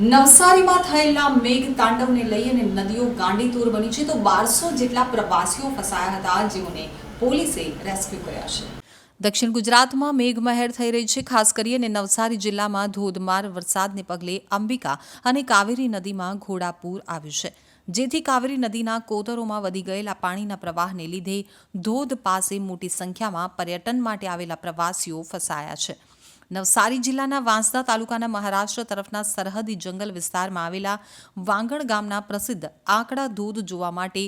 નવસારીમાં થયેલા મેઘ તાંડવને લઈ અને નદીઓ ગાંડીતુર બની છે. તો બારસો જેટલા પ્રવાસીઓ ફસાયા હતા, જેઓને પોલીસે રેસ્ક્યુ કર્યા છે. દક્ષિણ ગુજરાતમાં મેઘમહેર થઈ રહી છે. ખાસ કરીને નવસારી જિલ્લામાં ધોધમાર વરસાદને પગલે અંબિકા અને કાવેરી નદીમાં ઘોડાપૂર આવ્યું છે. જેથી કાવેરી નદીના કોતરોમાં વધી ગયેલા પાણીના પ્રવાહને લીધે ધોધ પાસે મોટી સંખ્યામાં પર્યટન માટે આવેલા પ્રવાસીઓ ફસાયા છે. નવસારી જિલ્લાના વાંસદા તાલુકાના મહારાષ્ટ્ર તરફના સરહદી જંગલ વિસ્તારમાં આવેલા વાંગણ ગામના પ્રસિદ્ધ આંકડા ધોધ જોવા માટે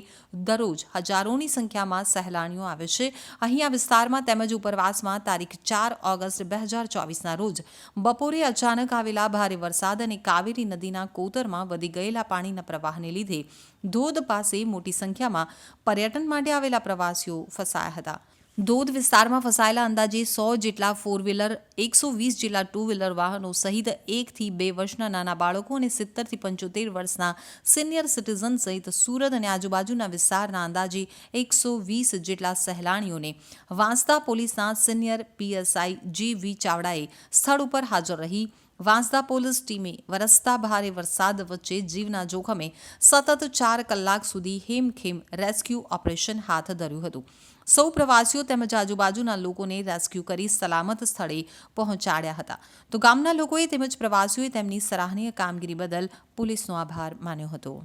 દરરોજ હજારોની સંખ્યામાં સહેલાણીઓ આવે છે. અહીં આ વિસ્તારમાં તેમજ ઉપરવાસમાં તારીખ ચાર ઓગસ્ટ બે હજાર ચોવીસના રોજ બપોરે અચાનક આવેલા ભારે વરસાદ અને કાવેરી નદીના કોતરમાં વધી ગયેલા પાણીના પ્રવાહને લીધે ધોધ પાસે મોટી સંખ્યામાં પર્યટન માટે આવેલા પ્રવાસીઓ ફસાયા હતા. ધોધ વિસ્તારમાં ફસાયેલા અંદાજે સો જેટલા ફોર વ્હીલર એકસો વીસ જેટલા ટુ વ્હીલર વાહનો સહિત એકથી બે વર્ષના નાના બાળકો અને સિત્તેરથી પંચોતેર વર્ષના સિનિયર સિટીઝન સહિત સુરત અને આજુબાજુના વિસ્તારના અંદાજે એકસો વીસ જેટલા સહેલાણીઓને વાંસદા પોલીસના સિનિયર પીએસઆઈ જે વી ચાવડાએ સ્થળ ઉપર હાજર રહી. વાંસદા પોલીસ ટીમે વરસતા ભારે વરસાદ વચ્ચે જીવના જોખમે સતત ચાર કલાક સુધી હેમખેમ રેસ્ક્યુ ઓપરેશન હાથ ધર્યું હતું. સૌ પ્રવાસીઓ તેમજ આજુબાજુના લોકોને રેસ્ક્યુ કરી સલામત સ્થળે પહોંચાડ્યા હતા. તો ગામના લોકોએ તેમજ પ્રવાસીઓએ તેમની સરાહનીય કામગીરી બદલ પોલીસનો આભાર માન્યો હતો.